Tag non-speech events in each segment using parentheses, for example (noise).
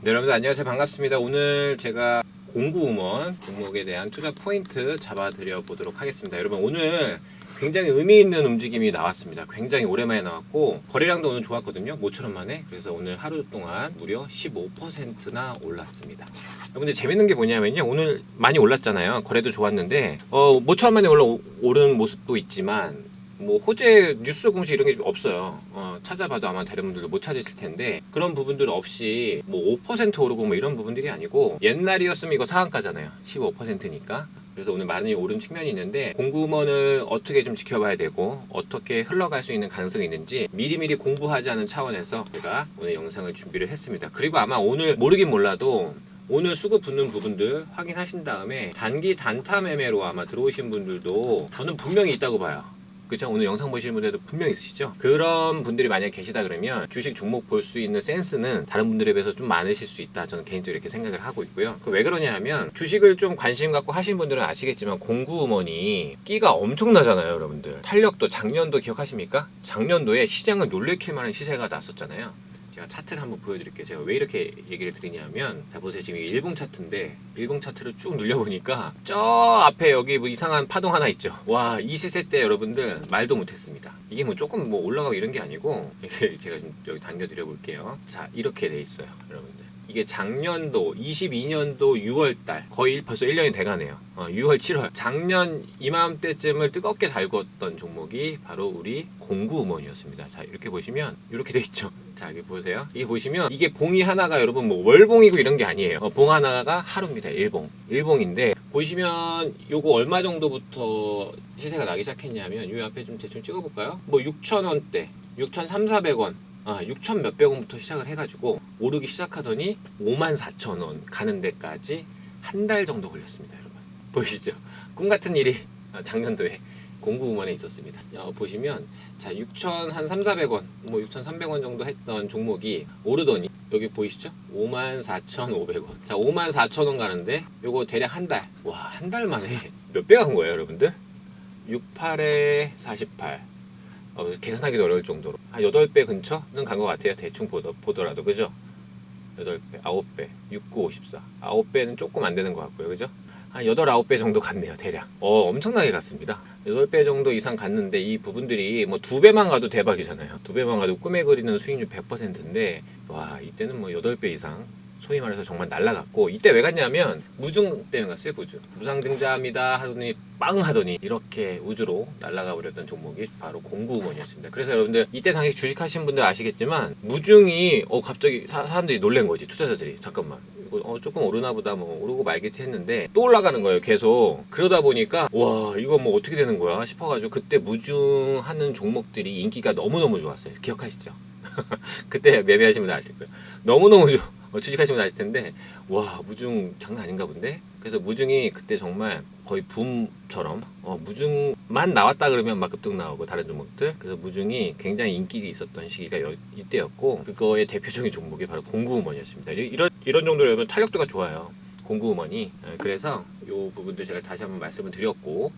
네, 여러분들 안녕하세요. 반갑습니다. 오늘 제가 공구음원 종목에 대한 투자 포인트 잡아드려 보도록 하겠습니다. 여러분 오늘 굉장히 의미 있는 움직임이 나왔습니다. 굉장히 오랜만에 나왔고 거래량도 오늘 좋았거든요. 모처럼 만에. 그래서 오늘 하루 동안 무려 15%나 올랐습니다. 여러분들 재밌는 게 뭐냐면요. 오늘 많이 올랐잖아요. 거래도 좋았는데 어, 모처럼 만에 올라 오른 모습도 있지만 뭐 호재 뉴스 공시 이런 게 없어요. 어, 찾아봐도 아마 다른 분들도 못 찾으실 텐데 그런 부분들 없이 뭐 5% 오르고 뭐 이런 부분들이 아니고 옛날이었으면 이거 상한가잖아요. 15%니까. 그래서 오늘 많이 오른 측면이 있는데 공구먼을 어떻게 좀 지켜봐야 되고 어떻게 흘러갈 수 있는 가능성이 있는지 미리미리 공부하자는 차원에서 제가 오늘 영상을 준비를 했습니다. 그리고 아마 오늘 모르긴 몰라도 오늘 수급 붙는 부분들 확인하신 다음에 단기 단타 매매로 아마 들어오신 분들도 저는 분명히 있다고 봐요. 그죠? 오늘 영상 보시는 분들도 분명 있으시죠? 그런 분들이 만약에 계시다 그러면 주식 종목 볼 수 있는 센스는 다른 분들에 비해서 좀 많으실 수 있다. 저는 개인적으로 이렇게 생각을 하고 있고요. 그 왜 그러냐 하면 주식을 좀 관심 갖고 하신 분들은 아시겠지만 공구음원이 끼가 엄청나잖아요, 여러분들. 탄력도 작년도 기억하십니까? 작년도에 시장을 놀래킬 만한 시세가 났었잖아요. 제가 차트를 한번 보여드릴게요. 제가 왜 이렇게 얘기를 드리냐면, 자 보세요. 지금 이게 일봉 차트인데 일봉 차트를 쭉 눌려보니까 저 앞에 여기 뭐 이상한 파동 하나 있죠. 와, 이 시세 때 여러분들 말도 못했습니다. 이게 뭐 조금 뭐 올라가고 이런 게 아니고 이게 제가 좀 여기 당겨드려 볼게요. 자 이렇게 돼 있어요, 여러분들. 이게 작년도 22년도 6월달 거의 벌써 1년이 돼가네요. 어, 6월 7월 작년 이맘때쯤을 뜨겁게 달궜던 종목이 바로 우리 공구음원이었습니다. 자 이렇게 보시면 이렇게 돼 있죠. 자 여기 보세요. 이게 보시면 이게 봉이 하나가 여러분 뭐 월봉이고 이런 게 아니에요. 어, 봉 하나가 하루입니다. 일봉 일봉인데 보시면 요거 얼마 정도부터 시세가 나기 시작했냐면 요 앞에 좀 대충 찍어볼까요? 뭐 6천 원대 6,300원 아, 6천 몇백 원부터 시작을 해가지고 오르기 시작하더니 5만 4천 원 가는 데까지 한 달 정도 걸렸습니다, 여러분. 보이시죠? 꿈 같은 일이 아, 작년도에 공구음원에 있었습니다. 어, 보시면 자 6천 한 3, 400원, 뭐 6,300원 정도 했던 종목이 오르더니 여기 보이시죠? 5만 4,500원. 자 5만 4천 원 가는데 요거 대략 한 달. 와 한 달 만에 (laughs) 몇 배 간 거예요, 여러분들? 68에 48. 어, 계산하기도 어려울 정도로. 한 8배 근처는 간 것 같아요. 대충 보더, 보더라도. 그죠? 8배 9배 69 54 9배는 조금 안 되는 것 같고요. 그죠? 한 8, 9배 정도 갔네요 대략. 어 엄청나게 갔습니다. 8배 정도 이상 갔는데 이 부분들이 뭐 2배만 가도 대박이잖아요. 2배만 가도 꿈에 그리는 수익률 100%인데 와 이때는 뭐 8배 이상 소위 말해서 정말 날라갔고 이때 왜 갔냐면 무중 때문에 갔어요 무중 무상증자합니다 하더니 빵 하더니 이렇게 우주로 날아가 버렸던 종목이 바로 공구음원이었습니다. 그래서 여러분들 이때 당시 주식하신 분들 아시겠지만 무중이 어 갑자기 사, 사람들이 놀란 거지 투자자들이. 잠깐만. 이거 어, 조금 오르나 보다 뭐 오르고 말겠지 했는데 또 올라가는 거예요 계속. 그러다 보니까 와 이거 뭐 어떻게 되는 거야 싶어가지고 그때 무중하는 종목들이 인기가 너무너무 좋았어요. 기억하시죠? (laughs) 그때 매매하신 분들 아실 거예요. 너무너무 좋 어, 주식하시면 아실 텐데 와 무중 장난 아닌가 본데? 그래서 무중이 그때 정말 거의 붐처럼 어, 무중만 나왔다 그러면 막 급등 나오고 다른 종목들. 그래서 무중이 굉장히 인기가 있었던 시기가 여- 이때였고 그거의 대표적인 종목이 바로 공구음원이었습니다. 이- 이런 이런 정도로 여러분 탄력도가 좋아요 공구음원이 예, 그래서 요 부분들 제가 다시 한번 말씀을 드렸고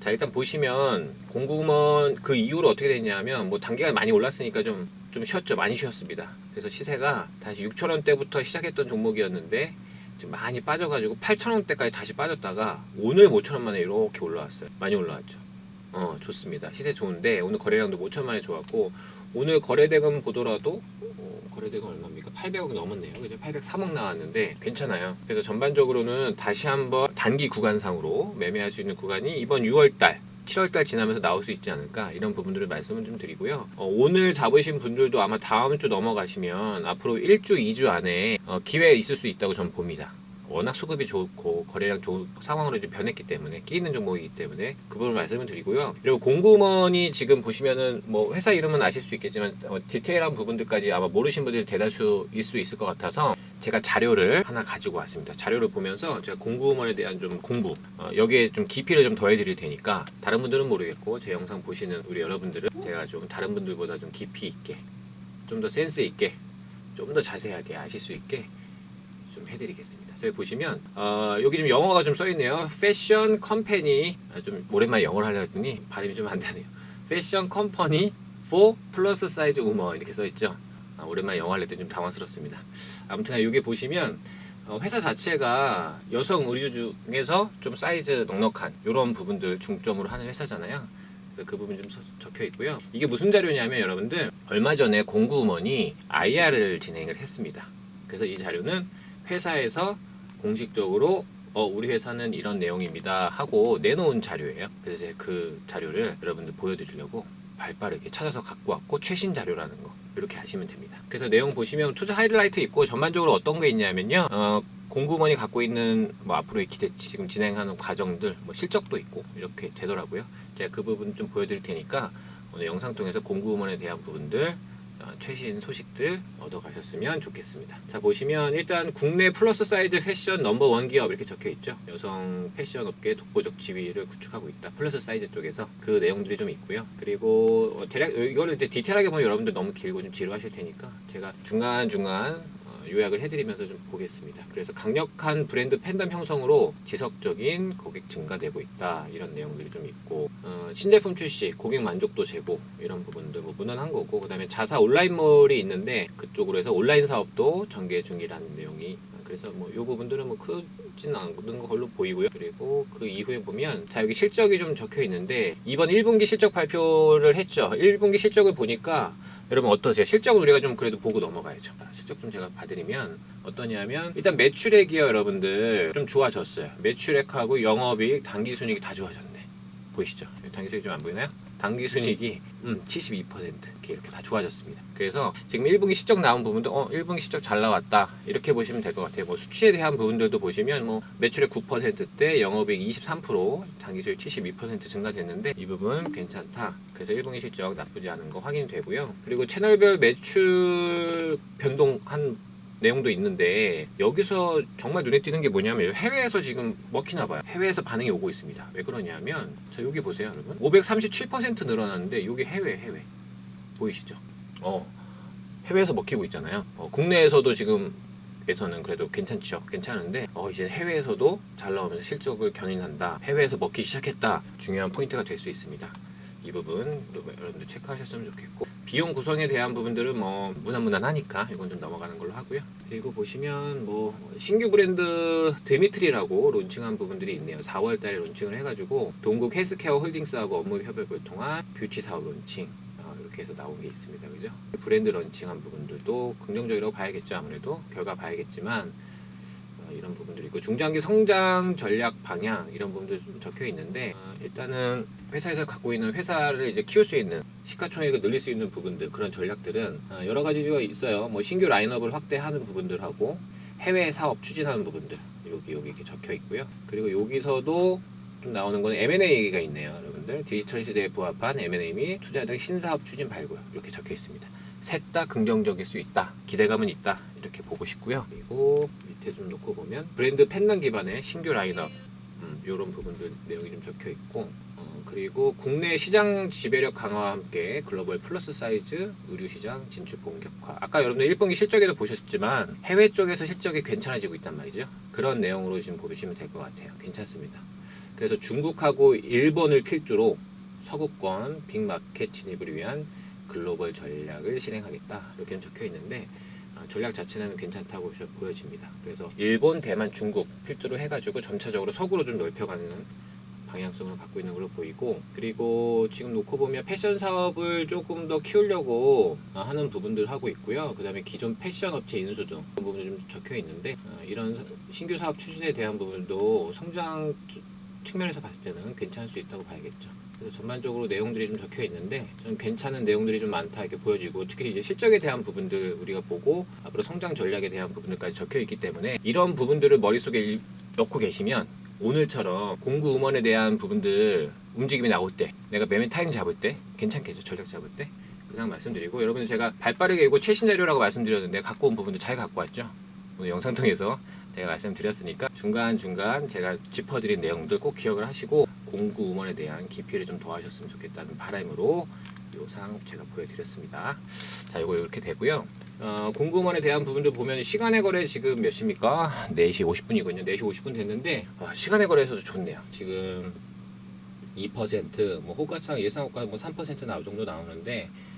자 일단 보시면 공구음원 그 이후로 어떻게 됐냐면 뭐 단기간 많이 올랐으니까 좀 좀 쉬었죠. 많이 쉬었습니다. 그래서 시세가 다시 6천 원대부터 시작했던 종목이었는데 지금 많이 빠져가지고 8천 원대까지 다시 빠졌다가 오늘 5천 원 만에 이렇게 올라왔어요. 많이 올라왔죠. 어 좋습니다. 시세 좋은데 오늘 거래량도 5천 만에 좋았고 오늘 거래대금 보더라도 어, 거래대금 얼마입니까? 800억 넘었네요. 그죠? 803억 나왔는데 괜찮아요. 그래서 전반적으로는 다시 한번 단기 구간상으로 매매할 수 있는 구간이 이번 6월달 7월달 지나면서 나올 수 있지 않을까 이런 부분들을 말씀을 좀 드리고요. 어, 오늘 잡으신 분들도 아마 다음 주 넘어가시면 앞으로 1주, 2주 안에 어, 기회 있을 수 있다고 저는 봅니다. 워낙 수급이 좋고 거래량 좋은 상황으로 이제 변했기 때문에 끼는 종목이기 때문에 그 부분 말씀을 드리고요. 그리고 공구먼이 지금 보시면은 뭐 회사 이름은 아실 수 있겠지만 어, 디테일한 부분들까지 아마 모르신 분들이 대다수일 수 있을 것 같아서 제가 자료를 하나 가지고 왔습니다. 자료를 보면서 제가 공구먼에 대한 좀 공부 어, 여기에 좀 깊이를 좀 더해드릴 테니까 다른 분들은 모르겠고 제 영상 보시는 우리 여러분들은 제가 좀 다른 분들보다 좀 깊이 있게 좀 더 센스 있게 좀 더 자세하게 아실 수 있게 좀 해드리겠습니다. 저기 보시면 어, 여기 좀 영어가 좀 써있네요. 패션 컴퍼니 아, 좀 오랜만에 영어를 하려 했더니 발음이 좀 안 되네요. 패션 컴퍼니 for 플러스 사이즈 우먼 이렇게 써있죠. 아, 오랜만에 영화를 냈더니 좀 당황스럽습니다. 아무튼 여기 보시면 어, 회사 자체가 여성 의류 중에서 좀 사이즈 넉넉한 이런 부분들 중점으로 하는 회사잖아요. 그래서 그 부분 좀 서- 적혀 있고요. 이게 무슨 자료냐면 여러분들 얼마 전에 공구음원이 IR을 진행을 했습니다. 그래서 이 자료는 회사에서 공식적으로 어, 우리 회사는 이런 내용입니다 하고 내놓은 자료예요. 그래서 이제 그 자료를 여러분들 보여드리려고 발빠르게 찾아서 갖고 왔고 최신 자료라는 거 이렇게 하시면 됩니다. 그래서 내용 보시면 투자 하이라이트 있고 전반적으로 어떤 게 있냐면요. 어, 공구원이 갖고 있는 뭐 앞으로의 기대 지금 진행하는 과정들 뭐 실적도 있고 이렇게 되더라고요. 제가 그 부분 좀 보여드릴 테니까 오늘 영상 통해서 공구원에 대한 부분들 어, 최신 소식들 얻어가셨으면 좋겠습니다. 자 보시면 일단 국내 플러스 사이즈 패션 넘버 원 기업 이렇게 적혀 있죠. 여성 패션 업계 독보적 지위를 구축하고 있다. 플러스 사이즈 쪽에서 그 내용들이 좀 있고요. 그리고 어, 대략 이거를 이제 디테일하게 보면 여러분들 너무 길고 좀 지루하실 테니까 제가 중간 중간 어, 요약을 해드리면서 좀 보겠습니다. 그래서 강력한 브랜드 팬덤 형성으로 지속적인 고객 증가되고 있다 이런 내용들이 좀 있고 어, 신제품 출시, 고객 만족도 제고 이런 부분들 뭐 무난한 거고 그다음에 자사 온라인몰이 있는데 그쪽으로 해서 온라인 사업도 전개 중이라는 내용이 그래서 뭐이 부분들은 뭐 크진 않은 걸로 보이고요. 그리고 그 이후에 보면 자 여기 실적이 좀 적혀 있는데 이번 1분기 실적 발표를 했죠. 1분기 실적을 보니까 여러분 어떠세요? 실적을 우리가 좀 그래도 보고 넘어가야죠. 자, 실적 좀 제가 봐드리면 어떠냐면 일단 매출액이요 여러분들 좀 좋아졌어요. 매출액하고 영업이익, 당기순이익이 다 좋아졌네. 보이시죠? 당기순이익 좀 안 보이나요? 당기 순이익이 음, 72% 이렇게, 다 좋아졌습니다. 그래서 지금 1분기 실적 나온 부분도 어 1분기 실적 잘 나왔다 이렇게 보시면 될 것 같아요. 뭐 수치에 대한 부분들도 보시면 뭐 매출액 9%대 영업이익 23% 당기수익 72% 증가됐는데 이 부분 괜찮다. 그래서 1분기 실적 나쁘지 않은 거 확인되고요. 그리고 채널별 매출 변동한 내용도 있는데 여기서 정말 눈에 띄는 게 뭐냐면 해외에서 지금 먹히나 봐요. 해외에서 반응이 오고 있습니다. 왜 그러냐면 자 여기 보세요, 여러분. 537% 늘어났는데 여기 해외 해외 보이시죠? 어 해외에서 먹히고 있잖아요. 어, 국내에서도 지금 에서는 그래도 괜찮죠. 괜찮은데 어, 이제 해외에서도 잘 나오면서 실적을 견인한다. 해외에서 먹히기 시작했다. 중요한 포인트가 될 수 있습니다. 이 부분 또 여러분들 체크하셨으면 좋겠고 비용 구성에 대한 부분들은 뭐 무난무난하니까 이건 좀 넘어가는 걸로 하고요. 그리고 보시면 뭐 신규 브랜드 드미트리라고 론칭한 부분들이 있네요. 4월 달에 론칭을 해가지고 동국 헬스케어 홀딩스하고 업무 협업을 통한 뷰티 사업 론칭 어, 이렇게 해서 나온 게 있습니다. 그죠? 브랜드 런칭한 부분들도 긍정적이라고 봐야겠죠. 아무래도 결과 봐야겠지만 어, 이런 부분들이 있고 중장기 성장 전략 방향 이런 부분들 좀 적혀 있는데 어, 일단은 회사에서 갖고 있는 회사를 이제 키울 수 있는 시가총액을 늘릴 수 있는 부분들 그런 전략들은 어, 여러 가지가 있어요. 뭐 신규 라인업을 확대하는 부분들하고 해외 사업 추진하는 부분들 여기 여기 이렇게 적혀 있고요. 그리고 여기서도 좀 나오는 거는 M&A가 있네요, 여러분들. 디지털 시대에 부합한 M&A 및 투자 등 신사업 추진 발굴 이렇게 적혀 있습니다. 셋 다 긍정적일 수 있다. 기대감은 있다. 이렇게 보고 싶고요. 그리고 밑에 좀 놓고 보면 브랜드 팬덤 기반의 신규 라인업 음, 이런 부분들 내용이 좀 적혀 있고 어, 그리고 국내 시장 지배력 강화와 함께 글로벌 플러스 사이즈 의류 시장 진출 본격화. 아까 여러분들 1분기 실적에도 보셨지만 해외 쪽에서 실적이 괜찮아지고 있단 말이죠. 그런 내용으로 지금 보시면 될 것 같아요. 괜찮습니다. 그래서 중국하고 일본을 필두로 서구권 빅마켓 진입을 위한 글로벌 전략을 실행하겠다 이렇게 적혀 있는데 어, 전략 자체는 괜찮다고 저- 보여집니다. 그래서 일본, 대만, 중국 필두로 해가지고 점차적으로 서구로 좀 넓혀가는 방향성을 갖고 있는 걸로 보이고 그리고 지금 놓고 보면 패션 사업을 조금 더 키우려고 어, 하는 부분들 하고 있고요. 그 다음에 기존 패션 업체 인수 등 부분이 좀 적혀 있는데 어, 이런 사- 신규 사업 추진에 대한 부분도 성장 주- 측면에서 봤을 때는 괜찮을 수 있다고 봐야겠죠. 전반적으로 내용들이 좀 적혀 있는데 좀 괜찮은 내용들이 좀 많다 이렇게 보여지고 특히 이제 실적에 대한 부분들 우리가 보고 앞으로 성장 전략에 대한 부분들까지 적혀 있기 때문에 이런 부분들을 머릿속에 일- 넣고 계시면 오늘처럼 공구 음원에 대한 부분들 움직임이 나올 때 내가 매매 타임 잡을 때 괜찮겠죠? 전략 잡을 때? 그상 말씀드리고 여러분 제가 발빠르게 이거 최신 자료라고 말씀드렸는데 갖고 온 부분도 잘 갖고 왔죠? 오늘 영상 통해서 제가 말씀드렸으니까 중간중간 제가 짚어드린 내용들 꼭 기억을 하시고 공구 음원에 대한 깊이를 좀 더하셨으면 좋겠다는 바람으로 요상 제가 보여드렸습니다. 자, 이거 이렇게 되고요. 어, 공구 음원에 대한 부분들 보면 시간의 거래 지금 몇 시입니까? 4시 50분이거든요. 4시 50분 됐는데 어, 시간의 거래에서도 좋네요. 지금 2%, 뭐 호가창 예상 호가 뭐3% 나올 정도 나오는데 어,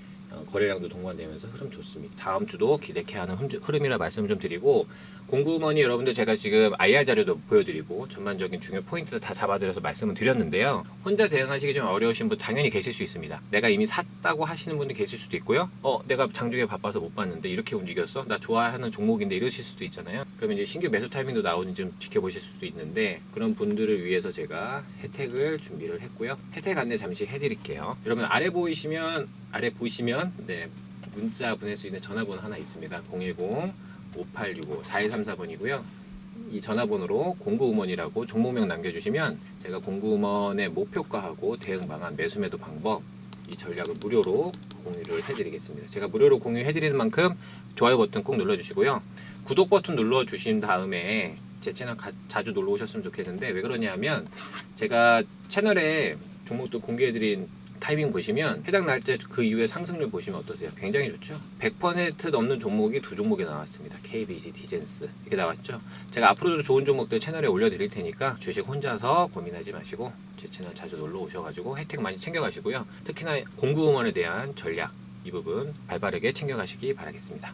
거래량도 동반되면서 흐름 좋습니다. 다음 주도 기대케 하는 흐름- 흐름이라 말씀을 좀 드리고 공구머니 여러분들 제가 지금 IR 자료도 보여드리고 전반적인 중요 포인트를 다 잡아드려서 말씀을 드렸는데요. 혼자 대응하시기 좀 어려우신 분 당연히 계실 수 있습니다. 내가 이미 샀다고 하시는 분도 계실 수도 있고요. 어, 내가 장중에 바빠서 못 봤는데 이렇게 움직였어? 나 좋아하는 종목인데 이러실 수도 있잖아요. 그러면 이제 신규 매수 타이밍도 나오는지 좀 지켜보실 수도 있는데 그런 분들을 위해서 제가 혜택을 준비를 했고요. 혜택 안내 잠시 해드릴게요. 여러분 아래 보이시면 아래 보시면 네 문자 보낼 수 있는 전화번호 하나 있습니다. 010 5865 4134번이고요. 이 전화번호로 공구음원이라고 종목명 남겨주시면 제가 공구음원의 목표가하고 대응 방안, 매수 매도 방법 이 전략을 무료로 공유를 해드리겠습니다. 제가 무료로 공유해드리는 만큼 좋아요 버튼 꼭 눌러주시고요. 구독 버튼 눌러주신 다음에 제 채널 가- 자주 놀러 오셨으면 좋겠는데 왜 그러냐면 제가 채널에 종목도 공개해드린 타이밍 보시면 해당 날짜 그 이후에 상승률 보시면 어떠세요? 굉장히 좋죠? 100% 넘는 종목이 두 종목이 나왔습니다. KBG, 디젠스 이렇게 나왔죠? 제가 앞으로도 좋은 종목들 채널에 올려드릴 테니까 주식 혼자서 고민하지 마시고 제 채널 자주 놀러 오셔가지고 혜택 많이 챙겨가시고요. 특히나 공구응원에 대한 전략 이 부분 발빠르게 챙겨가시기 바라겠습니다.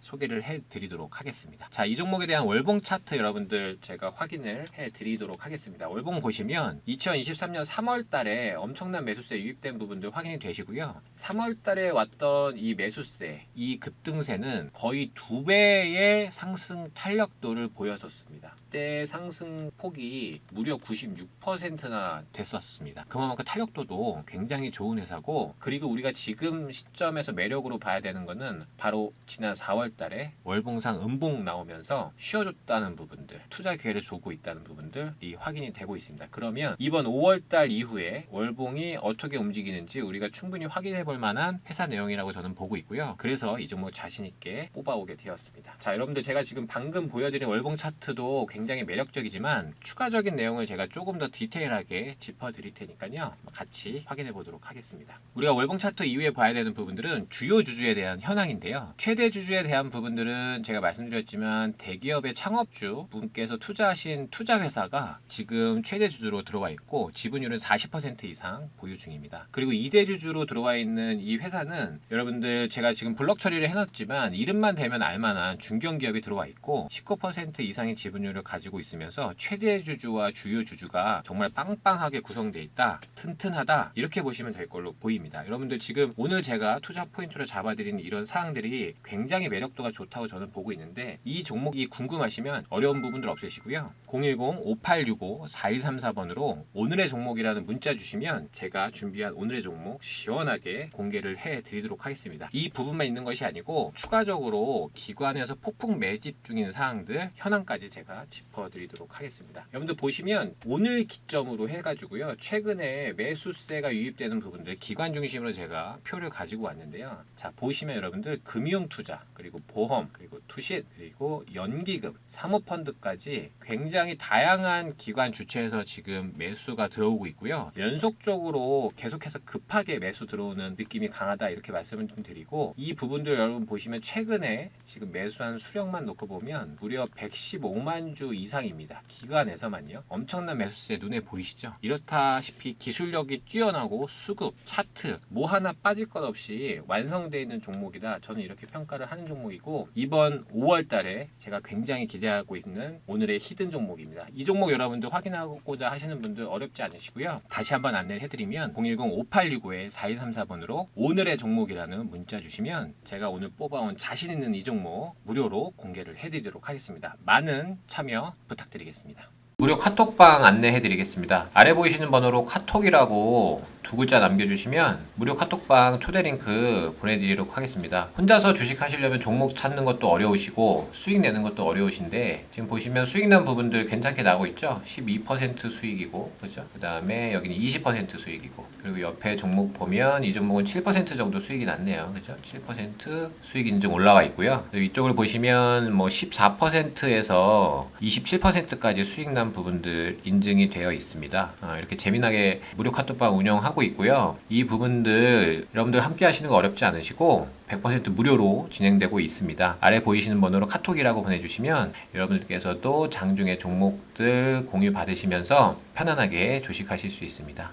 소개를 해드리도록 하겠습니다. 자, 이 종목에 대한 월봉 차트 여러분들 제가 확인을 해드리도록 하겠습니다. 월봉 보시면 2023년 3월 달에 엄청난 매수세 유입된 부분들 확인이 되시고요. 3월 달에 왔던 이 매수세, 이 급등세는 거의 두 배의 상승 탄력도를 보였었습니다. 그때 상승 폭이 무려 96%나 됐었습니다. 그만큼 탄력도도 굉장히 좋은 회사고 그리고 우리가 지금 시점에서 매력으로 봐야 되는 거는 바로 지난 4월 달에 월봉상 음봉 나오면서 쉬어줬다는 부분들 투자 기회를 주고 있다는 부분들이 확인이 되고 있습니다. 그러면 이번 5월 달 이후에 월봉이 어떻게 움직이는지 우리가 충분히 확인해 볼 만한 회사 내용이라고 저는 보고 있고요. 그래서 이 종목 자신 있게 뽑아오게 되었습니다. 자, 여러분들 제가 지금 방금 보여드린 월봉 차트도 굉장히 매력적이지만 추가적인 내용을 제가 조금 더 디테일하게 짚어드릴 테니까요. 같이 확인해 보도록 하겠습니다. 우리가 월봉 차트 이후에 봐야 되는 부분들은 주요 주주에 대한 현황인데요. 최대 주주에 대한 부분들은 제가 말씀드렸지만 대기업의 창업주 분께서 투자하신 투자 회사가 지금 최대 주주로 들어와 있고 지분율은 40% 이상 보유 중입니다. 그리고 2대 주주로 들어와 있는 이 회사는 여러분들 제가 지금 블럭 처리를 해놨지만 이름만 대면 알만한 중견기업이 들어와 있고 19% 이상의 지분율을 가지고 있으면서 최대 주주와 주요 주주가 정말 빵빵하게 구성되어 있다. 튼튼하다. 이렇게 보시면 될 걸로 보입니다. 여러분들 지금 오늘 제가 투자 포인트로 잡아드린 이런 사항들이 굉장히 매력도가 좋다고 저는 보고 있는데 이 종목이 궁금하시면 어려운 부분들 없으시고요. 010-5865-4134번으로 오늘의 종목이라는 문자 주시면 제가 준비한 오늘의 종목 시원하게 공개를 해 드리도록 하겠습니다. 이 부분만 있는 것이 아니고 추가적으로 기관에서 폭풍 매집 중인 사항들 현황까지 제가 짚어 드리도록 하겠습니다. 여러분들 보시면 오늘 기점으로 해가지고요. 최근에 매수세가 유입되는 부분들 기관 중심으로 제가 표를 가지고 왔는데요. 자 보시면 여러분들 금융 투자 그리고 보험 그리고 투신 그리고 연기금 사모펀드까지 굉장히 다양한 기관 주체에서 지금 매수가 들어오고 있고요. 연속적으로 계속해서 급하게 매수 들어오는 느낌이 강하다 이렇게 말씀을 좀 드리고 이 부분들 여러분 보시면 최근에 지금 매수한 수량만 놓고 보면 무려 115만 주 이상입니다. 기관에서만요. 엄청난 매수세 눈에 보이시죠? 이렇다시피 기술력이 뛰어나고 수급, 차트 뭐 하나 빠질 것 없이 완성되어 있는 종목이다. 저는 이렇게 평가를 하는 종목이고 이번 5월 달에 제가 굉장히 기대하고 있는 오늘의 히든 종목입니다. 이 종목 여러분들 확인하고자 하시는 분들 어렵지 않으시고요. 다시 한번 안내를 해드리면 010-5865-4134번으로 오늘의 종목이라는 문자 주시면 제가 오늘 뽑아온 자신 있는 이 종목 무료로 공개를 해드리도록 하겠습니다. 많은 참여 부탁드리겠습니다. 무료 카톡방 안내해 드리겠습니다. 아래 보이시는 번호로 카톡이라고 두 글자 남겨주시면 무료 카톡방 초대 링크 보내드리도록 하겠습니다. 혼자서 주식 하시려면 종목 찾는 것도 어려우시고 수익 내는 것도 어려우신데 지금 보시면 수익 난 부분들 괜찮게 나오고 있죠? 12% 수익이고 그죠? 그 다음에 여기는 20% 수익이고 그리고 옆에 종목 보면 이 종목은 7% 정도 수익이 났네요. 그죠? 7% 수익 인증 올라와 있고요. 이쪽을 보시면 뭐 14%에서 27%까지 수익 난 부분들 인증이 되어 있습니다. 아, 이렇게 재미나게 무료 카톡방 운영하고 있고요. 이 부분들 여러분들 함께 하시는 거 어렵지 않으시고 100% 무료로 진행되고 있습니다. 아래 보이시는 번호로 카톡이라고 보내주시면 여러분들께서도 장중에 종목들 공유 받으시면서 편안하게 주식하실 수 있습니다.